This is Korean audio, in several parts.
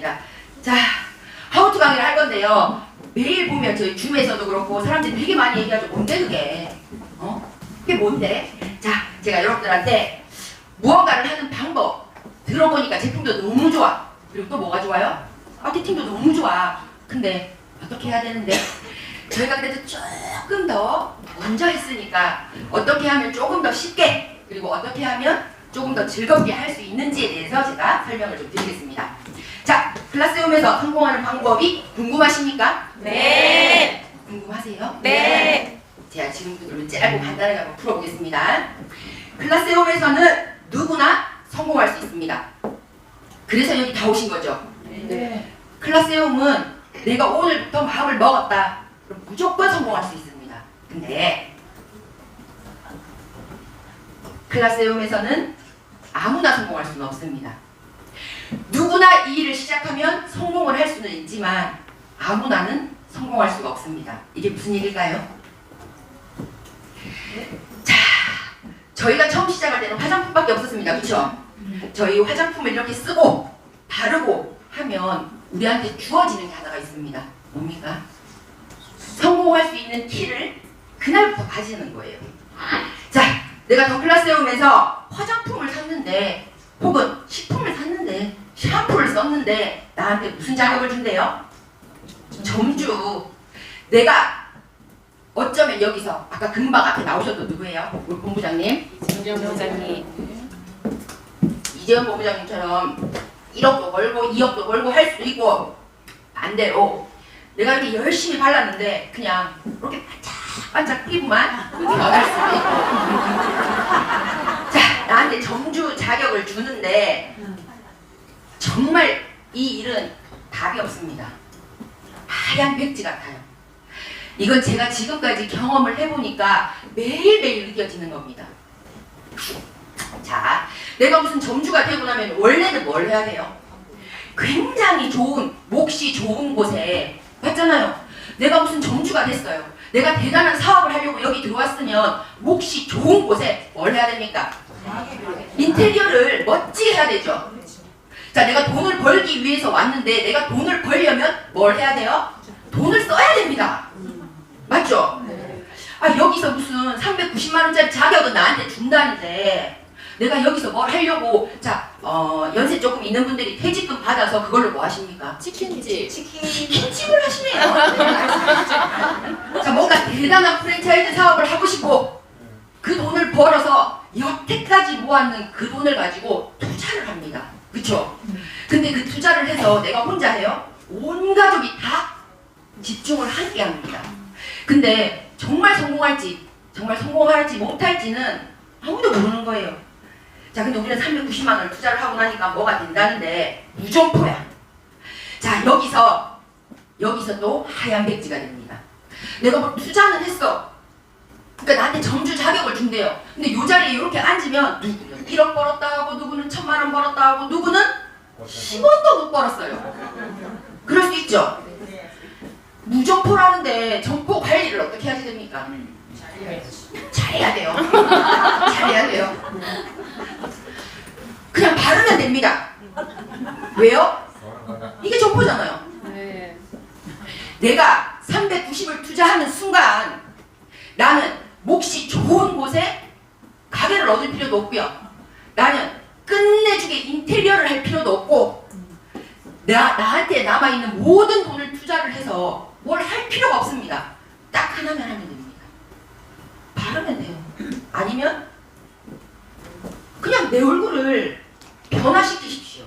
하겠습니다. 자, 하우투 강의를 할 건데요. 매일 보면 저희 줌에서도 그렇고 사람들이 되게 많이 얘기하죠. 뭔데 그게? 어? 그게 뭔데? 자, 제가 여러분들한테 무언가를 하는 방법 들어보니까 제품도 너무 좋아. 그리고 또 뭐가 좋아요? 마케팅도 너무 좋아. 근데 어떻게 해야 되는데? 저희가 그래도 조금 더 먼저 했으니까 어떻게 하면 조금 더 쉽게 그리고 어떻게 하면 조금 더 즐겁게 할 수 있는지에 대해서 제가 설명을 좀 드리겠습니다. 자, 클래스룸에서 성공하는 방법이 궁금하십니까? 네. 궁금하세요? 네. 제가 지금부터 그러면 짧고 간단하게 한번 풀어보겠습니다. 클래스홈에서는 누구나 성공할 수 있습니다. 그래서 여기 다 오신 거죠? 네. 클래스홈은 내가 오늘부터 마음을 먹었다. 그럼 무조건 성공할 수 있습니다. 근데 클래스홈에서는 아무나 성공할 수는 없습니다. 누구나 이 일을 시작하면 성공을 할 수는 있지만 아무나는 성공할 수가 없습니다. 이게 무슨 얘기일까요? 자, 저희가 처음 시작할 때는 화장품밖에 없었습니다. 그렇죠? 저희 화장품을 이렇게 쓰고 바르고 하면 우리한테 주어지는 게 하나가 있습니다. 뭡니까? 성공할 수 있는 키를 그날부터 가지는 거예요. 자, 내가 더 클래스홈에서 화장품을 샀는데 혹은 샀는데 샴푸를 썼는데 나한테 무슨 자격을 준대요? 점주. 내가 어쩌면 여기서 아까 금방 앞에 나오셨던 누구예요? 우리 본부장님. 정정 부장님. 이재현 본부장님처럼 1억도 벌고 2억도 벌고 할 수도 있고 반대로 내가 이렇게 열심히 발랐는데 그냥 이렇게 반짝반짝 피부만 얻을 수도 있고 자 나한테 점주 자격을 주는데 이 일은 답이 없습니다 하얀 백지 같아요 이건 제가 지금까지 경험을 해보니까 매일매일 느껴지는 겁니다 자 내가 무슨 점주가 되고 나면 원래는 뭘 해야 돼요? 굉장히 좋은 몫이 좋은 곳에 맞잖아요. 내가 무슨 점주가 됐어요. 내가 대단한 사업을 하려고 여기 들어왔으면 몫이 좋은 곳에 뭘 해야 됩니까? 인테리어를 멋지게 해야 되죠. 자, 내가 돈을 벌기 위해서 왔는데 내가 돈을 벌려면 뭘 해야 돼요? 돈을 써야 됩니다. 맞죠? 아, 여기서 무슨 390만 원짜리 자격은 나한테 준다는데 내가 여기서 뭘 하려고 자, 어, 연세 조금 있는 분들이 퇴직금 받아서 그걸로 뭐 하십니까? 치킨집. 치킨집을 하시네요. 자, 뭔가 대단한 프랜차이즈 사업을 하고 싶고 그 돈을 벌어서 여태까지 모았는 그 돈을 가지고 투자를 합니다. 그쵸? 근데 그 투자를 해서 내가 혼자 해요? 온 가족이 다 집중을 함께 합니다. 근데 정말 성공할지, 정말 성공할지 못할지는 아무도 모르는 거예요. 자, 근데 우리는 390만 원을 투자를 하고 나니까 뭐가 된다는데 무점포야. 자, 여기서 여기서 또 하얀 백지가 됩니다. 내가 뭐 투자는 했어. 그러니까 나한테 점주 자격을 준대요. 근데 요 자리에 이렇게 앉으면 누구는 1억 벌었다 하고 누구는 천만 원 벌었다 하고 누구는 10원도 못 벌었어요. 그럴 수 있죠. 무점포라는데 점포 관리를 어떻게 해야 됩니까? 잘해야 돼요. 잘해야 돼요. 그냥 바르면 됩니다. 왜요? 이게 점포잖아요. 네. 내가 390을 투자하는 순간 나는 몫이 좋은 곳에 가게를 얻을 필요도 없고요. 나는 끝내주게 인테리어를 할 필요도 없고 나, 나한테 남아있는 모든 돈을 투자를 해서 뭘 할 필요가 없습니다. 딱 하나만 하면 됩니다. 바르면 돼요. 아니면 그냥 내 얼굴을 변화시키십시오.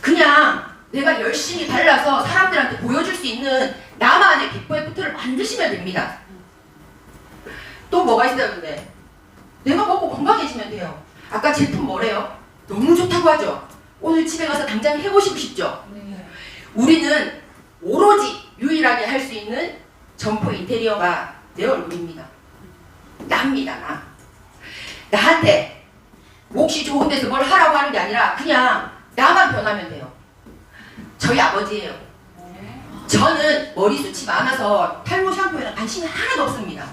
그냥 내가 열심히 발라서 사람들한테 보여줄 수 있는 나만의 비포 애프터를 만드시면 됩니다. 또 뭐가 근데? 내가 먹고 건강해지면 돼요. 아까 제품 뭐래요? 너무 좋다고 하죠? 오늘 집에 가서 당장 해보시고 싶죠? 우리는 오로지 유일하게 할 수 있는 점포 인테리어가 내 얼굴입니다. 납니다, 나. 나한테 몫이 좋은 데서 뭘 하라고 하는 게 아니라 그냥 나만 변하면 돼요. 저희 아버지예요. 저는 머리숱이 많아서 탈모 샴푸에는 관심이 하나도 없습니다.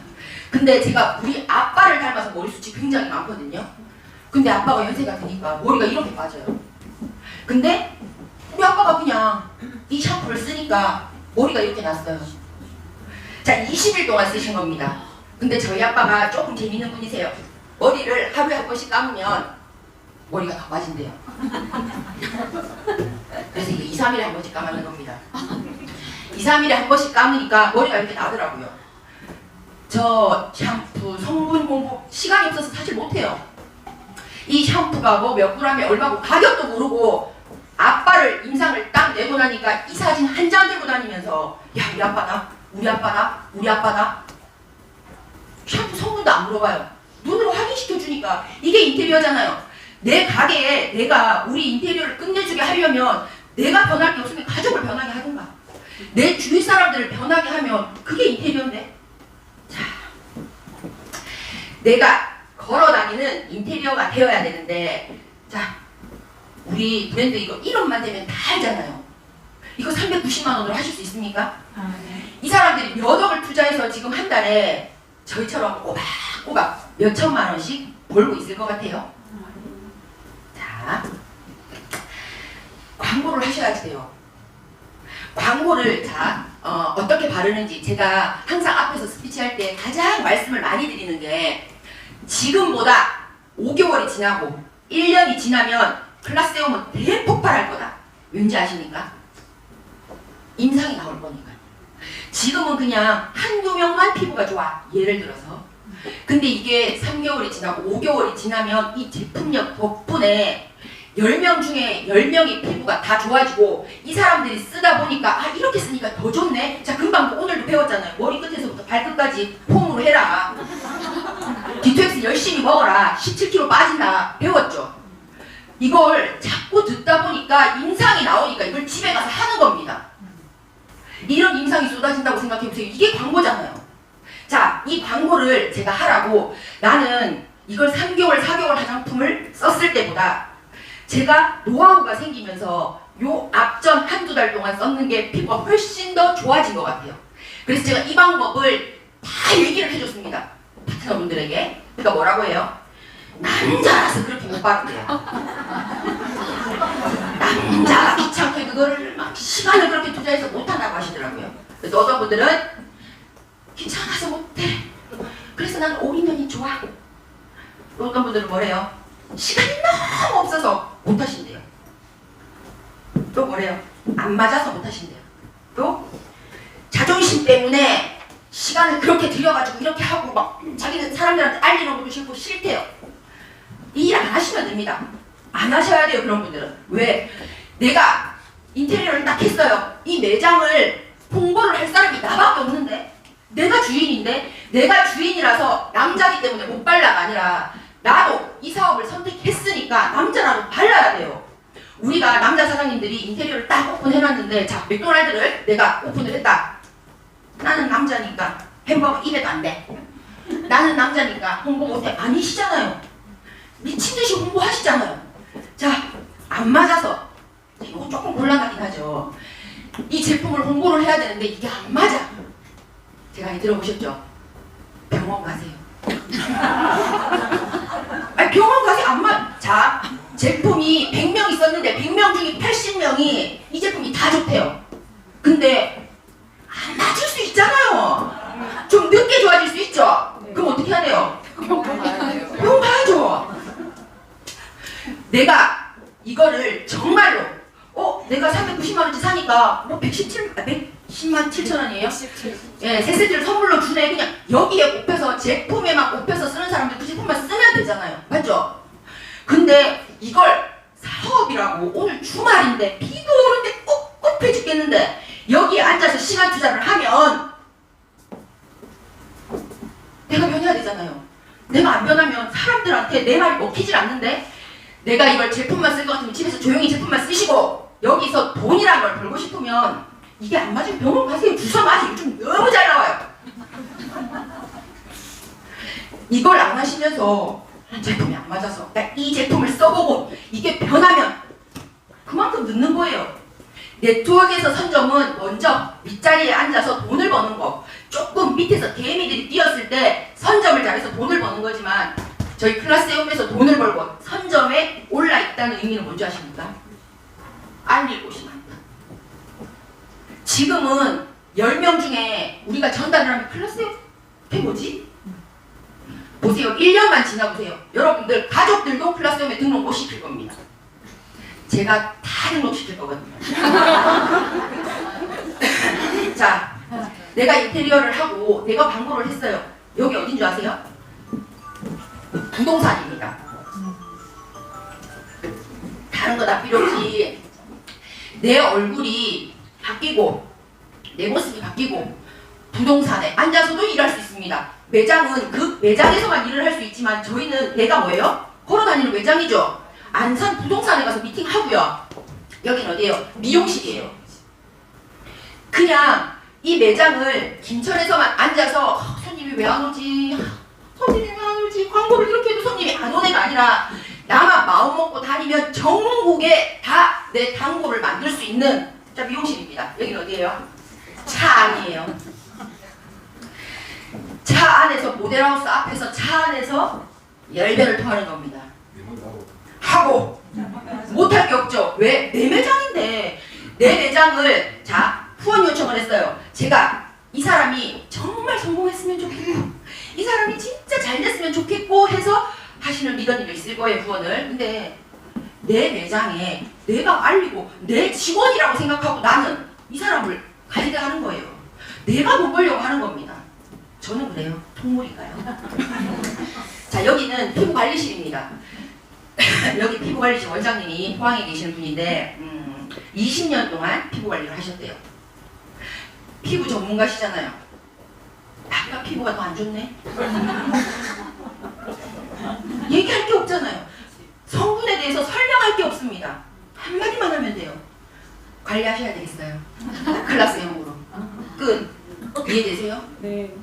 근데 제가 우리 아빠를 닮아서 머리숱이 굉장히 많거든요. 근데 아빠가 연세가 드니까 머리가 이렇게 빠져요. 근데 우리 아빠가 그냥 이 샴푸를 쓰니까 머리가 이렇게 났어요. 자, 20일 동안 쓰신 겁니다. 근데 저희 아빠가 조금 재밌는 분이세요. 머리를 하루에 한 번씩 감으면 머리가 더 빠진대요. 그래서 이게 2, 3일에 한 번씩 감는 겁니다. 2, 3일에 한 번씩 감으니까 머리가 이렇게 나더라고요. 저 샴푸 성분 공부 시간이 없어서 사실 못해요. 이 샴푸가 뭐 몇 그램에 얼마고 가격도 모르고 아빠를 인상을 딱 내고 나니까 이 사진 한 장 들고 다니면서 야 우리 아빠다 우리 아빠다 우리 아빠다 샴푸 성분도 안 물어봐요. 눈으로 확인시켜 주니까 이게 인테리어잖아요. 내 가게에 내가 우리 인테리어를 끝내주게 하려면 내가 변할 게 없으면 가족을 변하게 하든가 내 주위 사람들을 변하게 하면 그게 인테리어인데 자 내가 걸어 다니는 인테리어가 되어야 되는데 자 우리 브랜드 이거 1원만 되면 다 알잖아요 이거 390만 원으로 하실 수 있습니까? 이 사람들이 몇 억을 투자해서 지금 한 달에 저희처럼 꼬박꼬박 몇 천만 원씩 벌고 있을 것 같아요. 자, 광고를 하셔야지 돼요. 광고를 자 어, 어떻게 바르는지 제가 항상 앞에서 스피치 할 때 가장 말씀을 많이 드리는 게 지금보다 5개월이 지나고 1년이 지나면 클라세움은 대폭발할 거다. 왠지 아십니까? 임상이 나올 거니까. 지금은 그냥 한두 명만 피부가 좋아. 예를 들어서. 근데 이게 3개월이 지나고 5개월이 지나면 이 제품력 덕분에 10명 중에 10명이 피부가 다 좋아지고 이 사람들이 쓰다 보니까 아 이렇게 쓰니까 더 좋네. 자 금방 뭐 오늘도 배웠잖아요. 머리 끝에서부터 발끝까지 폼으로 해라. 열심히 먹어라. 17kg 빠진다. 배웠죠. 이걸 자꾸 듣다 보니까 임상이 나오니까 이걸 집에 가서 하는 겁니다. 이런 임상이 쏟아진다고 생각해보세요. 이게 광고잖아요. 자, 이 광고를 제가 하라고 나는 이걸 3개월, 4개월 화장품을 썼을 때보다 제가 노하우가 생기면서 요 앞전 한두 달 동안 썼는 게 피부가 훨씬 더 좋아진 것 같아요. 그래서 제가 이 방법을 다 얘기를 해줬습니다. 파트너분들에게. 그러니까 뭐라고 해요? 남자라서 그렇게 못 바른대요. 남자가 귀찮게 그거를 막 시간을 그렇게 투자해서 못한다고 하시더라고요. 그래서 어떤 분들은 귀찮아서 못해. 그래서 난 올인원이 좋아. 또 어떤 분들은 뭐래요? 시간이 너무 없어서 못하신대요. 또 뭐래요? 안 맞아서 못하신대요. 또 자존심 때문에 시간을 그렇게 들여가지고 이렇게 하고 막 자기는 사람들한테 알리는 것도 싫고 싫대요. 이 일 안 하시면 됩니다. 안 하셔야 돼요 그런 분들은. 왜? 내가 인테리어를 딱 했어요. 이 매장을 홍보를 할 사람이 나밖에 없는데? 내가 주인인데? 내가 주인이라서 남자기 때문에 못 발라가 아니라 나도 이 사업을 선택했으니까 남자라도 발라야 돼요. 우리가 남자 사장님들이 인테리어를 딱 오픈해놨는데 자 맥도날드를 내가 오픈을 했다 나는 남자니까 햄버거 입에도 안 돼 나는 남자니까 홍보 못해 아니시잖아요 미친 듯이 홍보하시잖아요 자, 안 맞아서 이거 조금 곤란하긴 하죠. 이 제품을 홍보를 해야 되는데 이게 안 맞아. 제가 많이 들어보셨죠? 병원 가세요. 아니 병원 가세요 안 맞. 자, 제품이 100명 있었는데 100명 중에 80명이 이 제품이 다 좋대요. 근데 안 맞을 수 있잖아요. 좀 늦게 좋아질 수 있죠. 그럼 어떻게 해야 돼요? 병원 가야죠. 내가 이거를 정말로 어 내가 390만 사니까 뭐 117, 아, 110만 7천 원이에요? 예, 세 세트를 선물로 주네 그냥 여기에 꼽혀서 제품에만 꼽혀서 쓰는 사람들 그 제품만 쓰면 되잖아요 맞죠? 근데 이걸 사업이라고 오늘 주말인데 비도 오는데 꿉꿉해 죽겠는데 여기에 앉아서 시간 투자를 하면 내가 변해야 되잖아요 내가 안 변하면 사람들한테 내 말이 먹히질 않는데 내가 이걸 제품만 쓸 것 같으면 집에서 조용히 제품만 쓰시고 여기서 돈이라는 걸 벌고 싶으면 이게 안 맞으면 병원 가세요. 주사 맞이 요즘 너무 잘 나와요. 이걸 안 하시면서 제품이 안 맞아서 나 이 제품을 써보고 이게 변하면 그만큼 늦는 거예요. 네트워크에서 선점은 먼저 윗자리에 앉아서 돈을 버는 거 조금 밑에서 개미들이 뛰었을 때 선점을 잘해서 돈을 버는 거지만 저희 클라스 홈에서 돈을 벌고 선점에 올라 있다는 의미는 뭔지 아십니까? 곳이 많다. 지금은 10명 중에 우리가 전달을 하면. 그게 뭐지? 보세요. 1년만 지나보세요. 여러분들 가족들도 클라스홈에 등록 못 시킬 겁니다. 제가 다 등록시킬 거거든요. 자, 내가 인테리어를 하고 내가 광고를 했어요. 여기 어딘 줄 아세요? 부동산입니다. 다른 거 다 필요 없이 내 얼굴이 바뀌고 내 모습이 바뀌고 부동산에 앉아서도 일할 수 있습니다. 매장은 그 매장에서만 일을 할 수 있지만 저희는 내가 뭐예요? 걸어다니는 매장이죠. 안산 부동산에 가서 미팅하고요. 여긴 어디예요? 미용실이에요. 그냥 이 매장을 김천에서만 앉아서 아, 손님이 왜 안 오지? 손님이 왜 안 오지? 광고를 이렇게 해도 손님이 안 오네가 아니라 나만 마음 먹고 다니면 전국에 다내 광고를 만들 수 있는 자 미용실입니다. 여긴 어디예요? 차 안이에요. 차 안에서 모델하우스 앞에서 차 안에서 열배를 토하는 겁니다. 하고 못할 게 없죠. 왜? 내 매장인데 내 매장을 자 후원 요청을 했어요. 제가 이 사람이 정말 성공했으면 좋겠고 이 사람이 진짜 잘 됐으면 좋겠고 해서 하시는 리더님도 있을 거예요 후원을. 근데 내 매장에 내가 알리고 내 직원이라고 생각하고 나는 이 사람을 가이드 하는 거예요. 내가 돈 벌려고 하는 겁니다. 저는 그래요. 동물인가요? 자 여기는 피부 관리실입니다. 여기 피부 관리실 원장님이 포항에 계시는 분인데 음, 20년 동안 피부 관리를 하셨대요. 피부 전문가시잖아요. 아까 피부가 더 안 좋네. 얘기할 게 없잖아요. 성분에 대해서 설명할 게 없습니다. 한마디만 하면 돼요. 관리하셔야 되겠어요. 클라스형으로. 끝. 이해되세요? 네.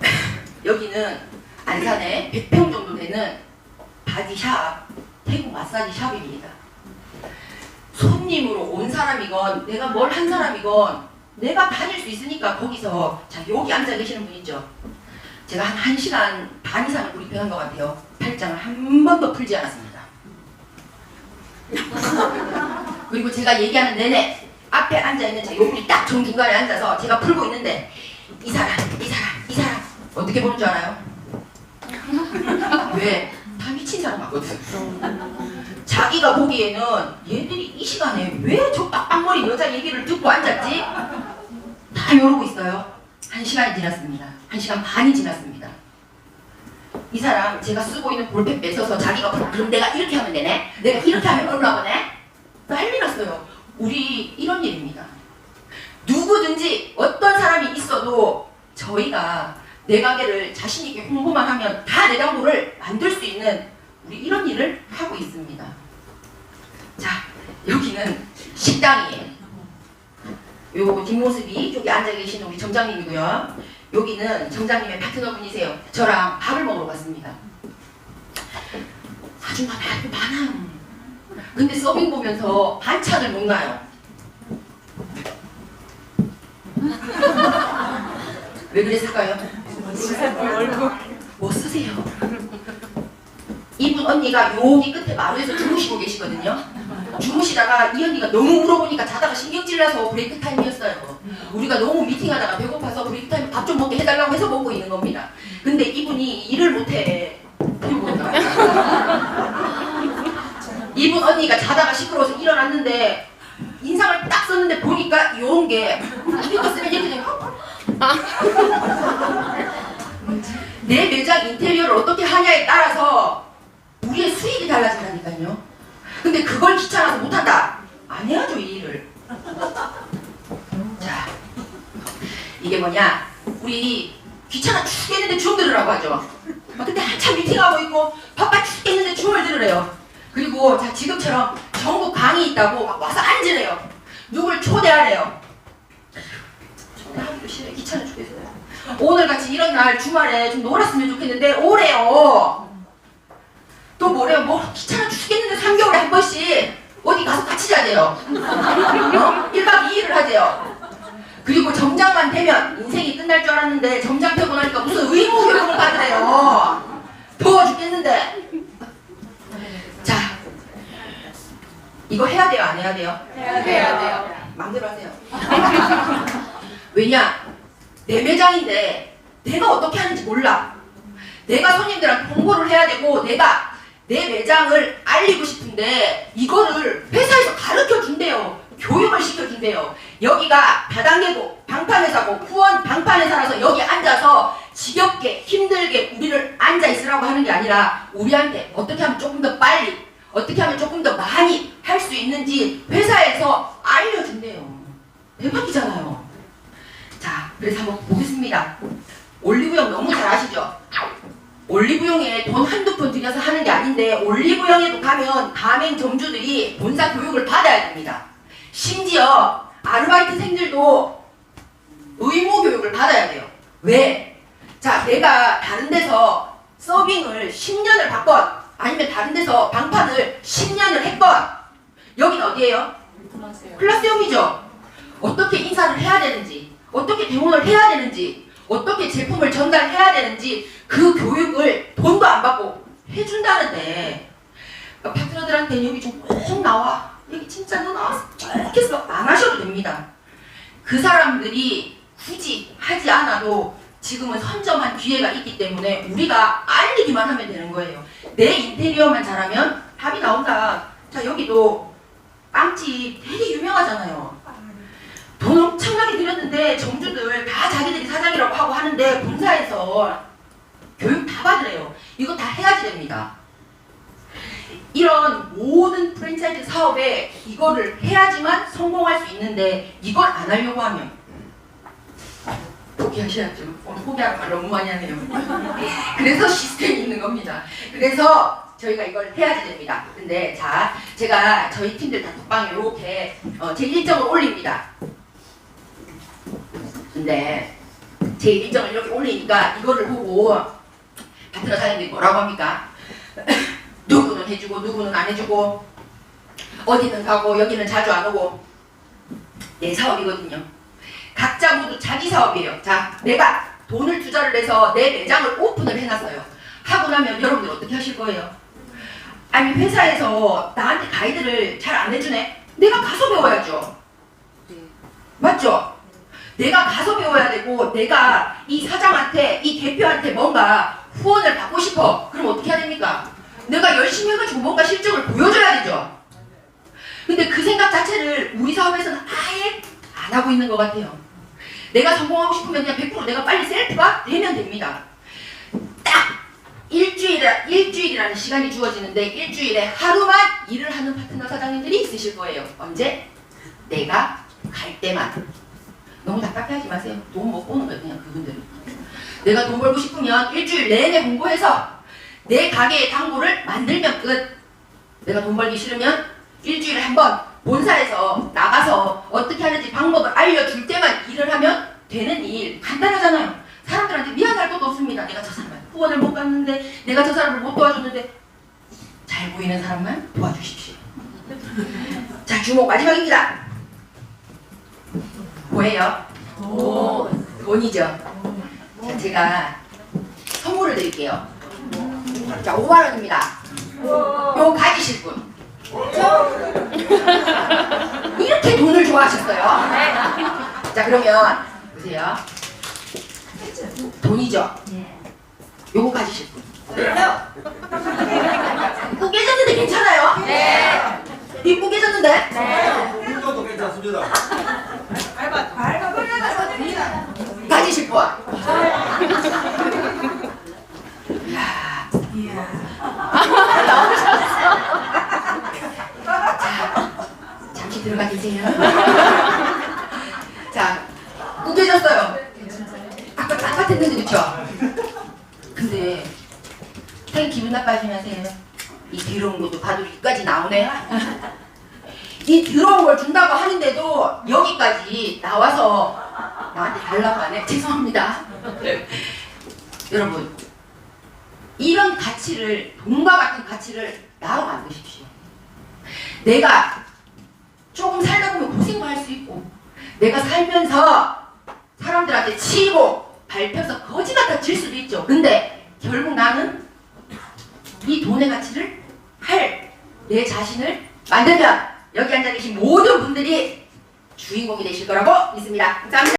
여기는 안산에 100평 정도 되는 바디샵, 태국 마사지 샵입니다. 손님으로 온 사람이건 내가 뭘 한 사람이건 내가 다닐 수 있으니까 거기서 자 여기 앉아 계시는 분 있죠? 제가 한 1시간 반 이상을 브리핑한 것 같아요. 팔짱을 한 번도 풀지 않았습니다. 그리고 제가 얘기하는 내내 앞에 앉아있는 자 여기 딱 정중간에 앉아서 제가 풀고 있는데 이 사람, 이 사람, 이 사람 어떻게 보는 줄 알아요? 왜? 다 미친 사람 같거든. 자기가 보기에는 얘들이 이 시간에 왜 저 빡빡머리 여자 얘기를 듣고 앉았지? 다 이러고 있어요. 한 시간이 지났습니다. 한 시간 반이 지났습니다. 이 사람 제가 쓰고 있는 볼펜 뺏어서 자기가 볼- 그럼 내가 이렇게 하면 되네? 내가 이렇게 하면 올라오네? 난리 났어요. 우리 이런 일입니다. 누구든지 어떤 사람이 있어도 저희가 내 가게를 자신 있게 홍보만 하면 다내 장부를 만들 수 있는 우리 이런 일을 하고 있습니다. 자, 여기는 식당이에요. 요 뒷모습이 저기 앉아 계신 우리 점장님이고요. 여기는 점장님의 파트너분이세요. 저랑 밥을 먹으러 갔습니다. 아줌마 말도 많아요. 근데 서빙 보면서 반찬을 못 놔요. 왜 그랬을까요? 얼굴. 뭐 쓰세요? 이분 언니가 여기 끝에 마루에서 주무시고 계시거든요. 주무시다가 이 언니가 너무 물어보니까 자다가 신경질 나서 브레이크 타임이었어요. 우리가 너무 미팅하다가 배고파서 브레이크 타임 밥 좀 먹게 해달라고 해서 먹고 있는 겁니다. 근데 이분이 일을 못해. 이분 언니가 자다가 시끄러워서 일어났는데 인상을 딱 썼는데 보니까 이런 게 우리가 쓰면 이렇게 되면 내 매장 인테리어를 어떻게 하냐에 따라서 우리의 수익이 달라진다니까요. 근데 그걸 귀찮아서 못한다. 안 해야죠, 이 일을. 자, 이게 뭐냐. 우리 귀찮아 죽겠는데 줌 들으라고 하죠. 막 근데 한참 미팅하고 있고 바빠 죽겠는데 줌을 들으래요. 그리고 자 지금처럼 전국 강의 있다고 막 와서 앉으래요. 누굴 초대하래요. 초대하기도 싫어요. 귀찮아 죽겠어요. 오늘 같이 이런 날 주말에 좀 놀았으면 좋겠는데 오래요. 또 뭐래요? 뭐 귀찮아 죽겠는데 3개월에 한 번씩 어디 가서 같이 자재요. 어? 1박 2일을 하재요. 그리고 정장만 되면 인생이 끝날 줄 알았는데 정장 펴고 나니까 무슨 의무 교육을 받으래요. 더워 죽겠는데. 자, 이거 해야 돼요, 안 해야 돼요? 해야 돼요. 마음대로 하세요. 왜냐? 내 매장인데 내가 어떻게 하는지 몰라. 내가 손님들한테 홍보를 해야 되고 내가 내 매장을 알리고 싶은데 이거를 회사에서 가르쳐 준대요. 교육을 시켜 준대요. 여기가 다단계고 방판회사고 후원 방판회사라서 여기 앉아서 지겹게 힘들게 우리를 앉아 있으라고 하는 게 아니라 우리한테 어떻게 하면 조금 더 빨리 어떻게 하면 조금 더 많이 할 수 있는지 회사에서 알려준대요. 대박이잖아요. 자, 그래서 한번 보겠습니다. 올리브영 너무 잘 아시죠? 올리브영에 돈 한두 푼 들여서 아닌데 올리브영에도 가면 가맹 점주들이 본사 교육을 받아야 됩니다. 심지어 아르바이트생들도 의무 교육을 받아야 돼요. 왜? 자, 내가 다른 데서 서빙을 10년을 받건 아니면 다른 데서 방판을 10년을 했건 여긴 어디예요? 클래스형이죠. 어떻게 인사를 해야 되는지, 어떻게 대응을 해야 되는지, 어떻게 제품을 전달해야 되는지 그 교육을 돈도 안 받고 해준다는데 그러니까 파트너들한테 여기 좀꼭 나와. 여기 진짜 너 나와서 해서 안 하셔도 됩니다. 그 사람들이 굳이 하지 않아도 지금은 선점한 기회가 있기 때문에 우리가 알리기만 하면 되는 거예요. 내 인테리어만 잘하면 답이 나온다. 자 여기도 빵집 되게 유명하잖아요. 돈 엄청나게 들였는데 점주들 다 자기들이 사장이라고 하고 하는데 본사에서 교육 다 받으래요. 이거 다 해야지 됩니다. 이런 모든 프랜차이즈 사업에 이거를 해야지만 성공할 수 있는데 이걸 안 하려고 하면 포기하셔야죠. 포기하는 말 너무 많이 하네요. 그래서 시스템이 있는 겁니다. 그래서 저희가 이걸 해야지 됩니다. 근데 자, 제가 저희 팀들 단톡방에 이렇게 어, 제 일정을 올립니다. 근데 제 일정을 이렇게 올리니까 이거를 보고 파트너 사장님들이 뭐라고 합니까? 누구는 해주고 누구는 안 해주고 어디는 가고 여기는 자주 안 오고 내 사업이거든요. 각자 모두 자기 사업이에요. 자, 내가 돈을 투자를 해서 내 매장을 오픈을 해놨어요. 하고 나면 여러분들 어떻게 하실 거예요? 아니 회사에서 나한테 가이드를 잘 안 해주네. 내가 가서 배워야죠. 맞죠? 내가 가서 배워야 되고 내가 이 사장한테 이 대표한테 뭔가 후원을 받고 싶어. 그럼 어떻게 해야 됩니까? 내가 열심히 해가지고 뭔가 실적을 보여줘야 되죠. 근데 그 생각 자체를 우리 사업에서는 아예 안 하고 있는 것 같아요. 내가 성공하고 싶으면 그냥 100% 내가 빨리 셀프가 되면 됩니다. 딱 일주일에 일주일이라는 시간이 주어지는데 일주일에 하루만 일을 하는 파트너 사장님들이 있으실 거예요. 언제? 내가 갈 때만. 너무 답답해하지 마세요. 돈못 버는 거예요, 그냥 그분들은. 내가 돈 벌고 싶으면 일주일 내내 공부해서 내 가게의 당구를 만들면 끝. 내가 돈 벌기 싫으면 일주일에 한 번 본사에서 나가서 어떻게 하는지 방법을 알려줄 때만 일을 하면 되는 일 간단하잖아요. 사람들한테 미안할 것도 없습니다. 내가 저 사람한테 후원을 못 갔는데 내가 저 사람을 못 도와줬는데 잘 보이는 사람만 도와주십시오. 자 주목 마지막입니다. 뭐예요? 돈이죠. 자, 제가 선물을 드릴게요. 자, 5만 원입니다. 요 가지실 분. 이렇게 돈을 좋아하셨어요? 자, 그러면 보세요. 돈이죠. 요거 가지실 분. 꼭 깨졌는데 괜찮아요? 네. 이꼭 깨졌는데? 이것도 괜찮습니다. 가지실 분. 잠시 들어가 계세요. 자, 우겨졌어요. 아까 똑같았는데 그쵸? 근데 생 기분 나빠지면서요. 이 더러운 것도 봐도 여기까지 나오네. 이 더러운 걸 준다고 하는데도 여기까지 나와서 나한테 달라고 하네. 죄송합니다. 여러분, 이런 가치를, 돈과 같은 가치를 나로 만드십시오. 내가 조금 살다 보면 고생도 할 수 있고, 내가 살면서 사람들한테 치이고, 밟혀서 거지 같아 질 수도 있죠. 근데 결국 나는 이 돈의 가치를 할 내 자신을 만들면 여기 앉아 계신 모든 분들이 주인공이 되실 거라고 믿습니다. 감사합니다.